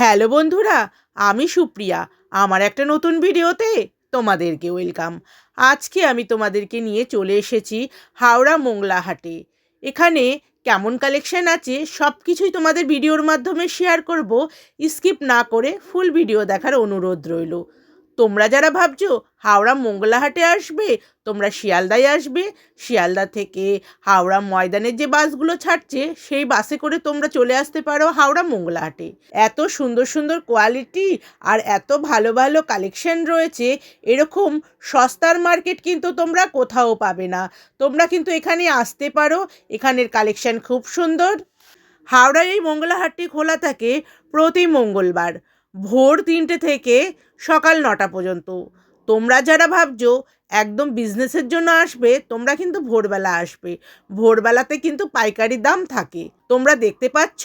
Hello বন্ধুরা, আমি সুপ্রিয়া। আমার একটা নতুন ভিডিওতে তোমাদেরকে ওয়েলকাম। আজকে আমি তোমাদেরকে নিয়ে চলে এসেছি হাওড়া মোংলাহাটে। এখানে কেমন কালেকশন আছে সব কিছুই তোমাদের ভিডিওর মাধ্যমে শেয়ার করব। স্কিপ না করে ফুল ভিডিও দেখার অনুরোধ রইল। তোমরা যারা ভাবছ হাওড়া মোংলাহাটে আসবে, তোমরা শিয়ালদায় আসবে। শিয়ালদা থেকে হাওড়া ময়দানের যে বাসগুলো ছাড়ছে, সেই বাসে করে তোমরা চলে আসতে পারো হাওড়া মোংলাহাটে এত সুন্দর সুন্দর কোয়ালিটি আর এত ভালো ভালো কালেকশন রয়েছে, এরকম সস্তার মার্কেট কিন্তু তোমরা কোথাও পাবে না। তোমরা কিন্তু এখানে আসতে পারো, এখানের কালেকশন খুব সুন্দর। হাওড়ার এই মঙ্গলাহাটটি খোলা থাকে প্রতি মঙ্গলবার। ভোর তিনটে থেকে সকাল নটা পর্যন্ত। তোমরা যারা ভাবছ একদম বিজনেসের জন্য আসবে, তোমরা কিন্তু ভোরবেলা আসবে। ভোরবেলাতে কিন্তু পাইকারি দাম থাকে। তোমরা দেখতে পাচ্ছ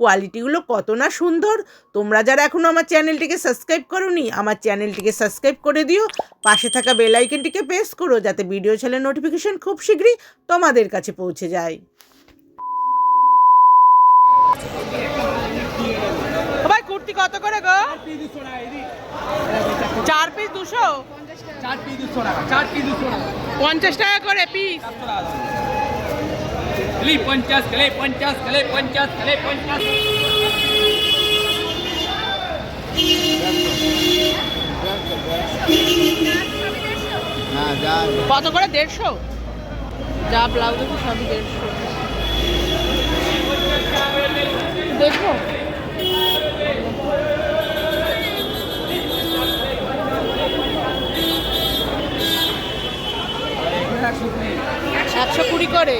কোয়ালিটিগুলো কত না সুন্দর। তোমরা যারা এখনও আমার চ্যানেলটিকে সাবস্ক্রাইব করোনি, আমার চ্যানেলটিকে সাবস্ক্রাইব করে দিও। পাশে থাকা বেল আইকনটিকে প্রেস করো যাতে ভিডিও ছেলে নোটিফিকেশন খুব শীঘ্রই তোমাদের কাছে পৌঁছে যায়। কুর্তি কত করে গো? চার পিস দুশো পঞ্চাশ টাকা করে পিস। পঞ্চাশ খালি পঞ্চাশ খালি পঞ্চাশ খালি পঞ্চাশ। কত করে? দেড়শো? যা ব্লাউজ সবই দেড়শো। দেখব একশো কুড়ি করে।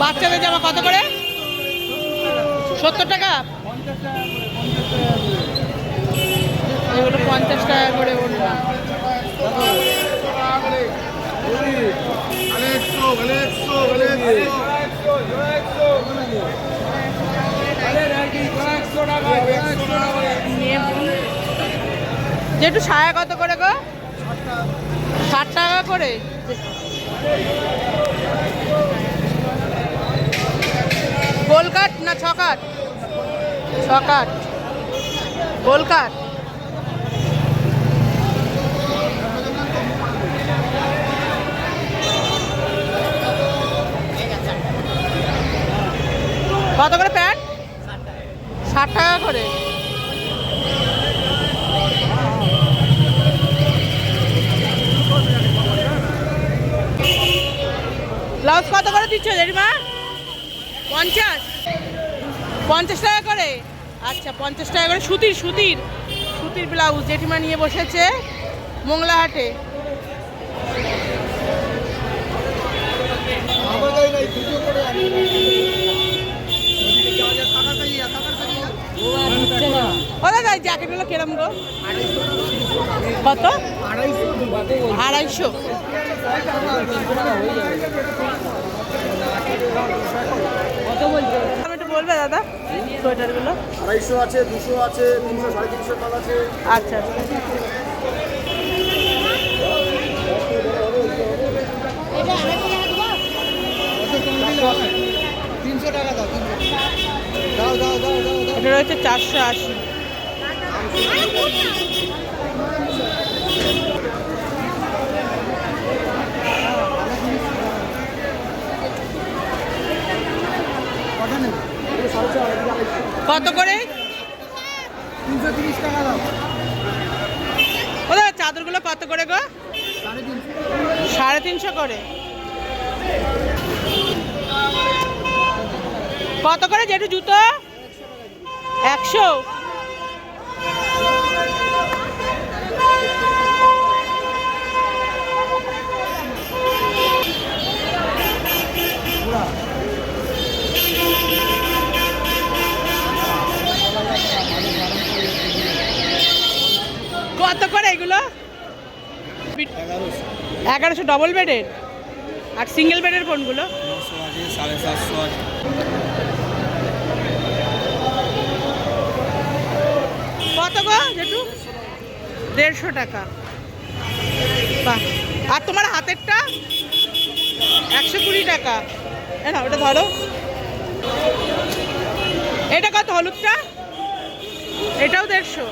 বাচ্চাদের জামা কত করে? সত্তর টাকা? এগুলো পঞ্চাশ টাকা করে ওড়না। যেটু সায়া কত করে গো? ষাট টাকা করে? গোলকাট না ছকাট? ছকাট। ছ কত করে প্যান্ট? ষাট টাকা করে। ব্লাউজ কত করে দিচ্ছ জেঠিমা পঞ্চাশ? পঞ্চাশ টাকা করে? আচ্ছা পঞ্চাশ টাকা করে সুতির সুতির। সুতির ব্লাউজ জেঠিমা নিয়ে বসেছে মোংলাহাটে। ও দাদা জ্যাকেটগুলো কিরম গো? কত? আড়াইশো। একটু বলবে দাদা? সোয়েটারগুলো আড়াইশো আছে দুশো আছে তিনশো সাড়ে তিনশো আছে। আচ্ছা আচ্ছা তিনশো টাকা দাও দাও দাও দাও দাও এটা রয়েছে চারশো আশি। কত করে? ও দাদা চাদরগুলো কত করে গো? সাড়ে তিনশো করে। কত করে যেটু জুতো? একশো। কত করে এগুলো? এগারোশো। ডবল বেডের আর সিঙ্গেল বেডের কোনগুলো? সাড়ে সাতশো আছে কত গো জেঠু? দেড়শো টাকা। বাহ। আর তোমার হাতেরটা? একশো কুড়ি টাকা। না ওটা ধরো। এটা কত, হলুদটা? এটাও দেড়শো।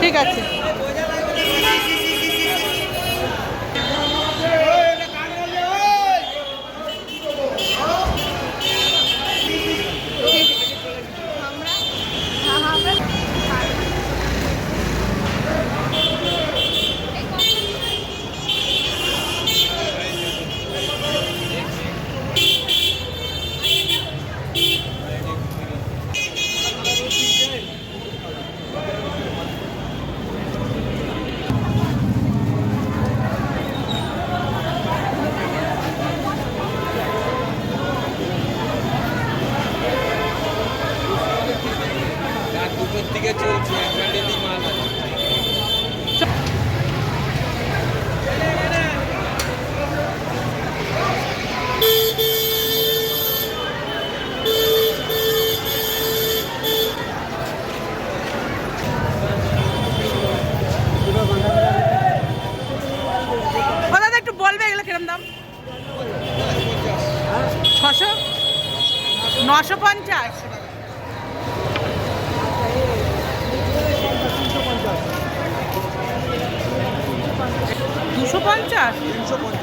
ঠিক আছে রাত দুটোর দিকে চলছে একটা ডেলি মাল আছে ও দাদা একটু বলবে এগুলো কিরম দাম? ছশো? নশো পঞ্চাশ। দুশো পঞ্চাশ?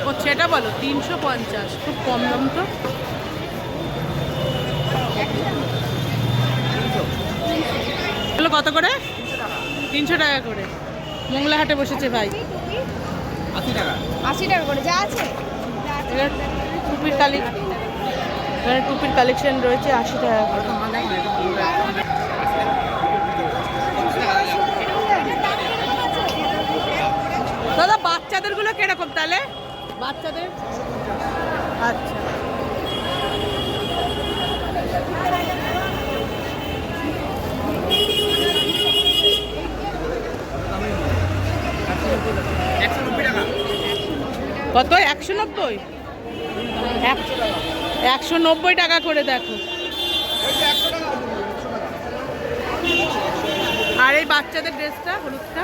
ও সেটা বলো, তিনশো পঞ্চাশ। খুব কম দাম তো। কত করে? তিনশো টাকা। করে। মোংলা হাটে বসেছে ভাই। আশি টাকা। আশি টাকা করে যা আছে। টুপির কালেকশন এখানে টুপির কালেকশন রয়েছে আশি টাকা করে। দাদা বাচ্চাদেরগুলো কীরকম তাহলে? বাচ্চাদের? আচ্ছা একশো নব্বই টাকা কত? একশো নব্বই? এক- একশো নব্বই টাকা করে দেখো। আর এই বাচ্চাদের ড্রেসটা, হলুদটা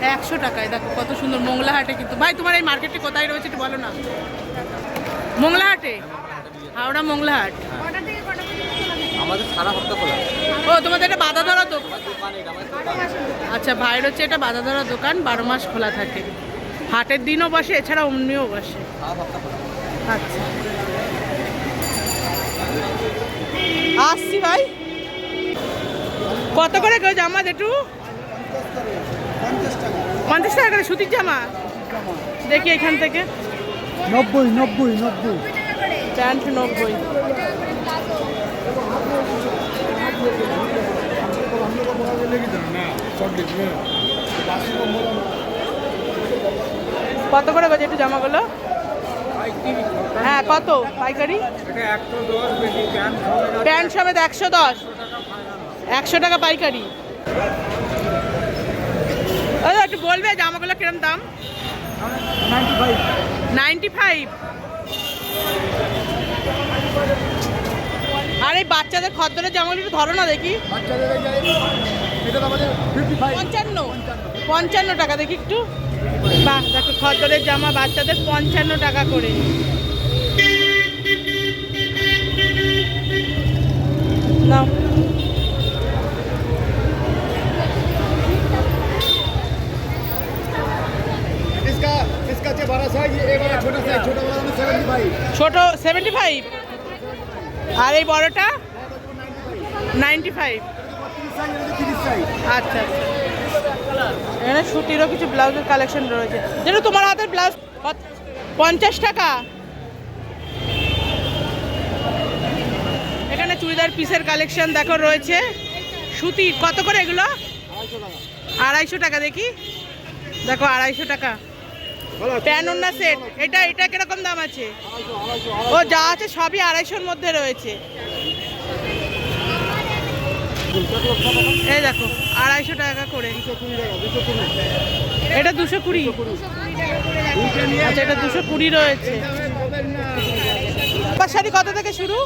একশো টাকায়, দেখো কত সুন্দর মোংলাহাটে কিন্তু। ভাই, তোমার এই মার্কেটটি কোথায় রয়েছে একটু বলো না। মোংলাহাটে? হাওড়া মোংলাহাট। আমাদের সারা সপ্তাহ খোলা ও তোমাদের এটা বাধা ধরা দোকান? আচ্ছা ভাইয়ের হচ্ছে এটা বাধা ধরা দোকান বারো মাস খোলা থাকে। হাটের দিনও বসে এছাড়া অমনিও বসে। আচ্ছা। আসছি ভাই। কত করে গো জামা একটু পঞ্চাশ টাকা করে সুতির জামা? দেখি এখান থেকে। নব্বই নব্বই নব্বই। প্যান্ট নব্বই। কত করে গেছে একটু জামাগুলো হ্যাঁ কত? পাইকারি? প্যান্ট সমেত একশো দশ। একশো টাকা পাইকারি। একটু বলবে জামাগুলো কিরম দাম? নাইনটি ফাইভ নাইনটি ফাইভ আর এই বাচ্চাদের খদ্দরের জামা একটু ধরো না দেখি। পঞ্চান্ন। পঞ্চান্ন টাকা দেখি একটু। বাহ দেখো খদ্দরের জামা বাচ্চাদের পঞ্চান্ন টাকা করে। ছোট সেভেন্টি ফাইভ আর এই বড়টা? Ninety five. আচ্ছা আচ্ছা। এখানে সুতিরও কিছু ব্লাউজের কালেকশন রয়েছে। যেটা তোমার হাতের ব্লাউজ পঞ্চাশ টাকা। এখানে চুড়িদার পিসের কালেকশন দেখো রয়েছে। সুতি কত করে এগুলো? আড়াইশো টাকা দেখি। দেখো, আড়াইশো টাকা। প্যান ওন্না সেট। এটা এটা কীরকম দাম আছে? ও, যা আছে সবই আড়াইশোর মধ্যে রয়েছে। এই দেখো, আড়াইশো টাকা করে। এটা দুশো কুড়ি? আচ্ছা এটা দুশো কুড়ি রয়েছে। ছাপা শাড়ি কত থেকে শুরু?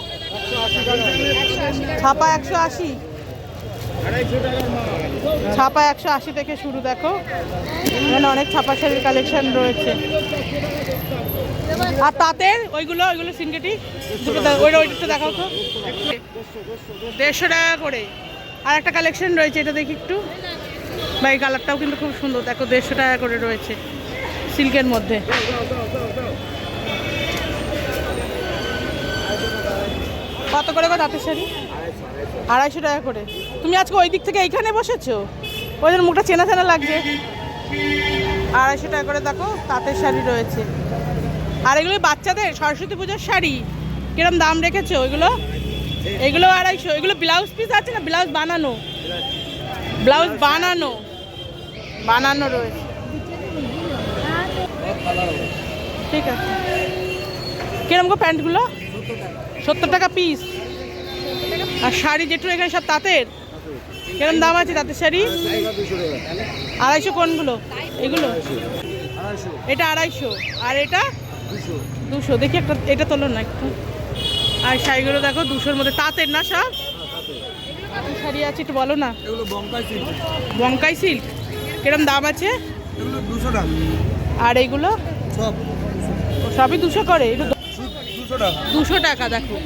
ছাপা একশো আশি। ছাপা একশো আশি থেকে শুরু, দেখো। এখানে অনেক ছাপা শাড়ির কালেকশন রয়েছে। আর তাঁতের ওইগুলো ওইগুলো সিনকেটি, দুটো ওইটা ওইটা দেখাও তো। দেড়শো টাকা করে। আর একটা কালেকশন রয়েছে, এটা দেখি একটু। বা এই কালারটাও কিন্তু খুব সুন্দর। দেখো, দেড়শো টাকা করে রয়েছে সিল্কের মধ্যে। কত করে গো তাঁতের শাড়ি? আড়াইশো টাকা করে। তুমি আজকে ওই দিক থেকে এইখানে বসেছো? ওই জন্য মুখটা চেনা চেনা লাগছে। আড়াইশো টাকা করে দেখো, তাঁতের শাড়ি রয়েছে। আর এগুলো বাচ্চাদের সরস্বতী পুজোর শাড়ি। কিরম দাম রেখেছো ওইগুলো? এগুলো আড়াইশো, এগুলো ব্লাউজ পিস আছে না ব্লাউজ বানানো? ব্লাউজ বানানো। বানানো রয়েছে। ঠিক আছে। কিরম গো প্যান্টগুলো? সত্তর টাকা পিস আর শাড়ি যেটু এখানে সব তাঁতের? কিরম দাম আছে তাঁতের শাড়ি? আড়াইশো কোনগুলো? এগুলো? এটা আড়াইশো। আর এটা? দুশো। দেখি একটা, এটা তোলো না একটু। আর শাড়িগুলো দেখো দুশোর মধ্যে। তাঁতের না সব? শাড়ি আছে একটু বলো না? বঙ্কাই সিল্ক কিরম দাম আছে? আর এইগুলো সব। সবই দুশো করে? একটু দুশো টাকা। দেখো।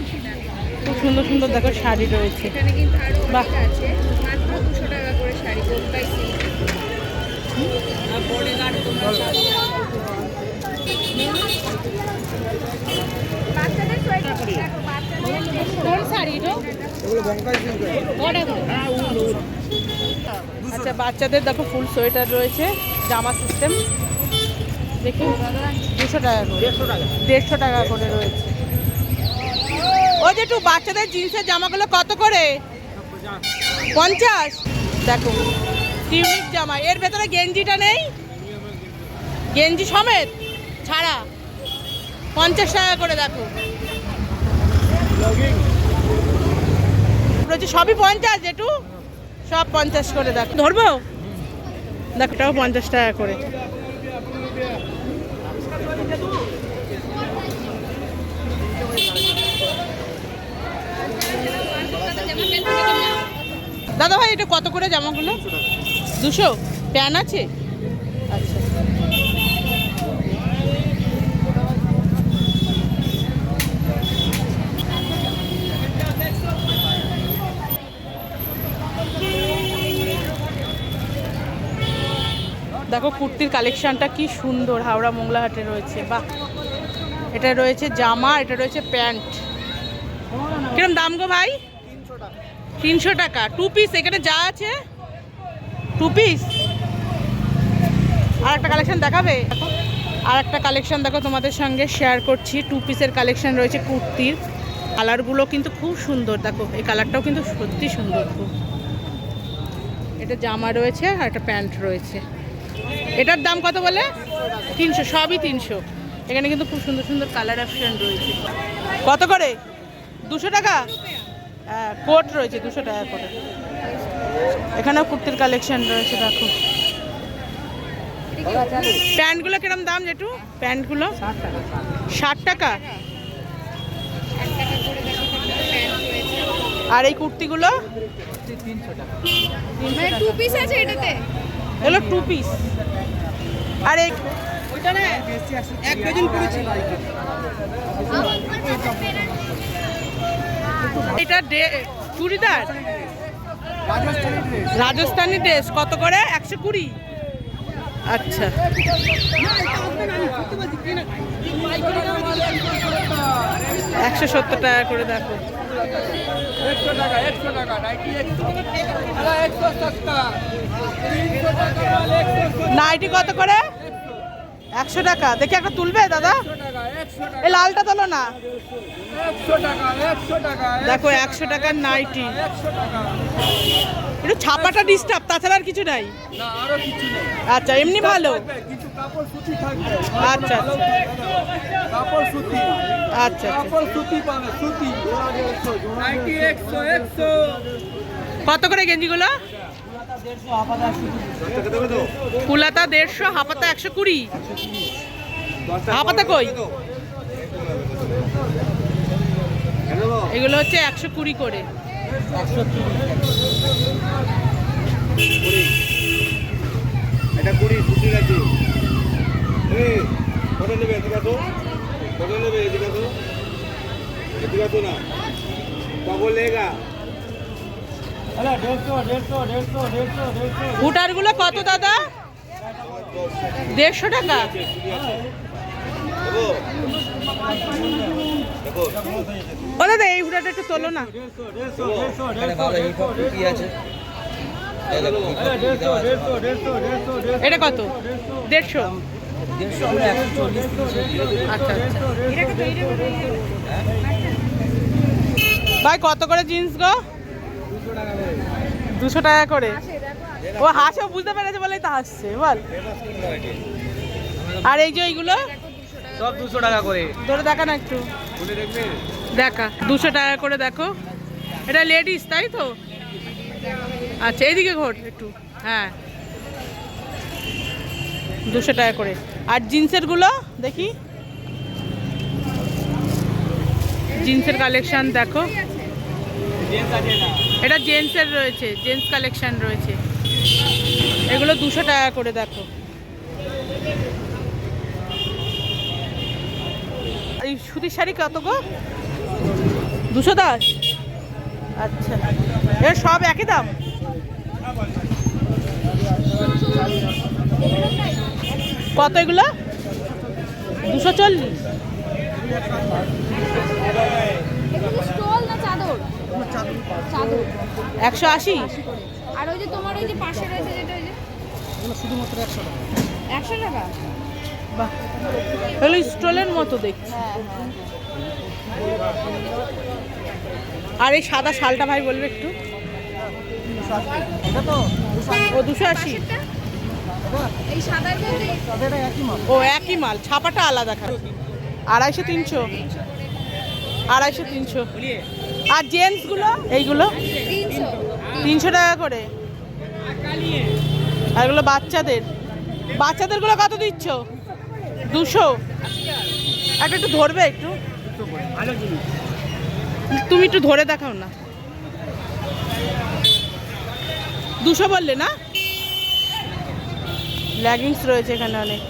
খুব সুন্দর সুন্দর দেখো শাড়ি রয়েছে। এখানে কিন্তু আরও বাহ। অনেক আছে। মাত্র দুশো টাকা করে শাড়ি আচ্ছা বাচ্চাদের দেখো ফুল সোয়েটার রয়েছে, জামা সিস্টেম দেখি, দুশো টাকা করে। দেড়শো টাকা করে রয়েছে। ও যেটু বাচ্চাদের জিন্সের জামাগুলো কত করে? পঞ্চাশ? দেখো টিউনিক জামা। এর ভেতরে গেঞ্জিটা নেই? গেঞ্জি সমেত? ছাড়া। পঞ্চাশ টাকা করে দেখো। রয়েছে সবই পঞ্চাশ যেটু সব পঞ্চাশ করে দেখ। ধরবো? দেখ এটাও পঞ্চাশ টাকা করে। দাদা ভাই এটা কত করে জামাগুলো? দুশো? প্যান আছে আচ্ছা দেখো কুর্তির কালেকশনটা কি সুন্দর, হাওড়া মোংলাহাটে রয়েছে, বাহ। এটা রয়েছে জামা, এটা রয়েছে প্যান্ট। কিরম দাম গো ভাই? তিনশো টাকা। টু পিস এখানে যা আছে? টু পিস আর একটা কালেকশন দেখাবে? আর একটা কালেকশন দেখো তোমাদের সঙ্গে শেয়ার করছি। টু পিসের কালেকশন রয়েছে কুর্তির। কালারগুলো কিন্তু খুব সুন্দর, দেখো। এই কালারটাও কিন্তু সত্যি সুন্দর খুব। এটা জামা রয়েছে আর একটা প্যান্ট রয়েছে। এটার দাম কত বলে? তিনশো, সবই তিনশো। এখানে কিন্তু খুব সুন্দর সুন্দর কালার অপশন রয়েছে। কত করে? দুশো টাকা? হ্যাঁ কোট রয়েছে, দুশো টাকা করে। এখানেও কুর্তির কালেকশন রয়েছে, দেখো। প্যান্টগুলো কিরম দাম, জেঠু? প্যান্টগুলো? ষাট টাকা। আর এই কুর্তিগুলো? মানে টু পিস আছে এটাতে? এগুলো টু পিস আর এই এক ডজন পড়েছিল এটা ডে- চুড়িদার? রাজস্থানি ড্রেস কত করে? একশো কুড়ি। আচ্ছা। একশো সত্তর টাকা করে দেখো। একশো টাকা একশো টাকা নাইটি একশো। টাকা নাইটি কত করে? একশো টাকা। দেখি একটা তুলবে দাদা। এই লালটা তোলো না। দেখো একশো টাকার নাইটি একশো টাকা একটু ছাপাটা ডিস্টার্ব তাছাড়া আর কিছু নাই? না আরও কিছু নেই। আচ্ছা এমনি ভালো। আচ্ছা আচ্ছা। সুতি। আচ্ছা আচ্ছা। সুতি পাবে সুতি। নাইটি একশো একশো কত করে গেঞ্জিগুলো? কুলাতা দেড়শো হাপাতা একশো কুড়ি। হাপাতা কই? এগুলো হচ্ছে একশো কুড়ি করে। এটা কুড়ি। কুড়ি আছে কত নেবে এদিকে আসো কত নেবে এদিকে আসো এদিকে আসো না কব লেগা ভুটারগুলো কত, দাদা? দেড়শো টাকা? ও দাদা এই ভুটাটা একটু তোলো না। এটা কত? দেড়শো। আচ্ছা আচ্ছা। ভাই কত করে জিন্স গো? দুশো টাকা করে। ও হাসে বুঝতে পেরেছে বলেই তো হাসছে বল। আর এই যে এইগুলো? সব দুশো টাকা করে। ধরে দেখা না একটু। দেখা দুশো টাকা করে দেখো। এটা লেডিস তাই তো? আচ্ছা এইদিকে ঘোর একটু হ্যাঁ। দুশো টাকা করে। আর জিন্সেরগুলো দেখি। জিন্সের কালেকশান দেখো। এটা জেন্টসের রয়েছে জেন্টস কালেকশন রয়েছে। এগুলো দুশো টাকা করে দেখো। এই সুতির শাড়ি কত গো? দুশো দশ? আচ্ছা। এর সব একই দাম? কত এগুলো? দুশো চল্লিশ। স্টল না চাদর? চাদর। একশো আশি? আর ওই যে তোমার ওই যে পাশে রয়েছে যেটা ওই যে? শুধুমাত্র একশো টাকা। একশো টাকা? বাহ। এগুলো স্টলের মতো দেখছি। হ্যাঁ হ্যাঁ। আর এই সাদা শালটা ভাই বলবে একটু। ও দুশো আশি। ও একই মাল ছাপাটা আলাদা খারাপ আড়াইশো তিনশো। আড়াইশো তিনশো। আর জেন্টসগুলো? এইগুলো? তিনশো টাকা করে। আর এগুলো বাচ্চাদের। বাচ্চাদেরগুলো কত দিচ্ছ? দুশো? একটা একটু ধরবে একটু? তুমি একটু ধরে দেখাও না। দুশো বললে না? লেগিংস রয়েছে এখানে অনেক।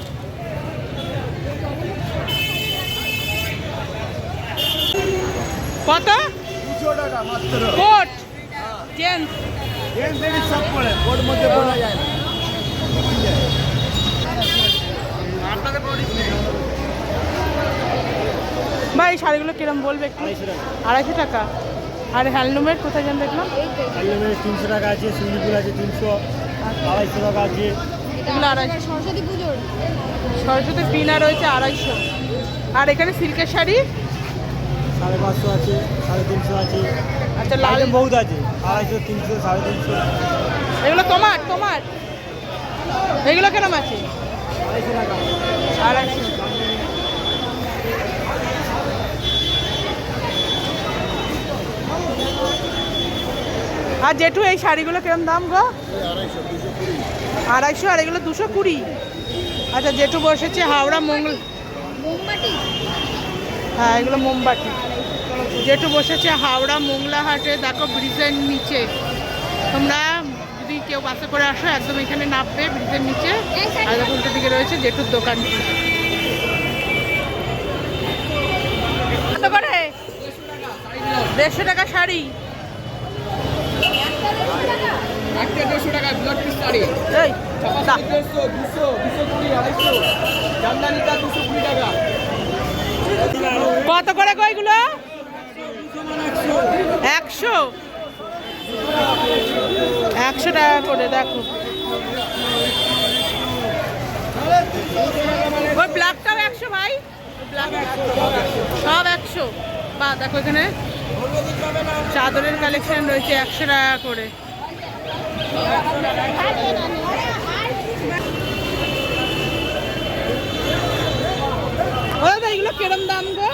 কত? কোট। জেন্টস সব পড়ে ওর মধ্যে বলা যায় ভাই এই শাড়িগুলো কিরম বলবে একটু? আড়াইশো টাকা। আর হ্যান্ডলুমের কোথায় যেন দেখলাম? কাল্লামের তিনশো টাকা আছে সুইমিং আছে তিনশো আড়াইশো টাকা আছে। এগুলো আড়াইশো। সরস্বতী পুজোর। সরস্বতী পিনা রয়েছে আড়াইশো। আর এখানে সিল্কের শাড়ি? সাড়ে পাঁচশো আছে সাড়ে তিনশো আছে। আচ্ছা লাল বহুত আছে আড়াইশো তিনশো সাড়ে তিনশো। এগুলো তোমার তোমার। এগুলো কিরম আছে? আড়াইশো। আর জেঠু এই শাড়িগুলো কিরম দাম গো? আড়াইশো আর এগুলো দুশো কুড়ি। আচ্ছা জেঠু বসেছে হাওড়া মঙ্গল হ্যাঁ এগুলো মোমবাতি। জেঠু বসেছে হাওড়া মোংলাহাটে দেখো ব্রিজের নিচে। তোমরা কেউ বাসে করে আসো একদম এখানে নামবে ব্রিজের নিচে। আর দেখো উল্টো দিকে রয়েছে জেঠুর দোকানটি কত করে? দেড়শো টাকা শাড়ি। একটা দেড়শো টাকা ব্লাড পিস শাড়ি। এই দা। দেড়শো দুশো দুশো কুড়ি আড়াইশো। জামদানিটা দুশো কুড়ি টাকা। কত করে গো এগুলো? একশো। একশো টাকা করে, দেখো। ওই ব্ল্যাকটাও একশো ভাই। সব একশো। বা, দেখো এখানে। চাদরের কালেকশন রয়েছে একশো টাকা করে। ও এগুলো কিরম দাম গো?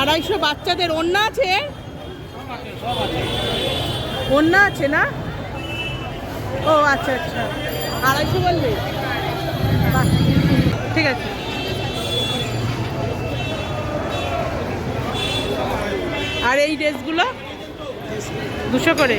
আড়াইশো বাচ্চাদের ওন্না আছে? ওন্না আছে না? ও আচ্ছা আচ্ছা। আড়াইশো বললে ঠিক আছে। আর এই ড্রেসগুলো? দুশো করে।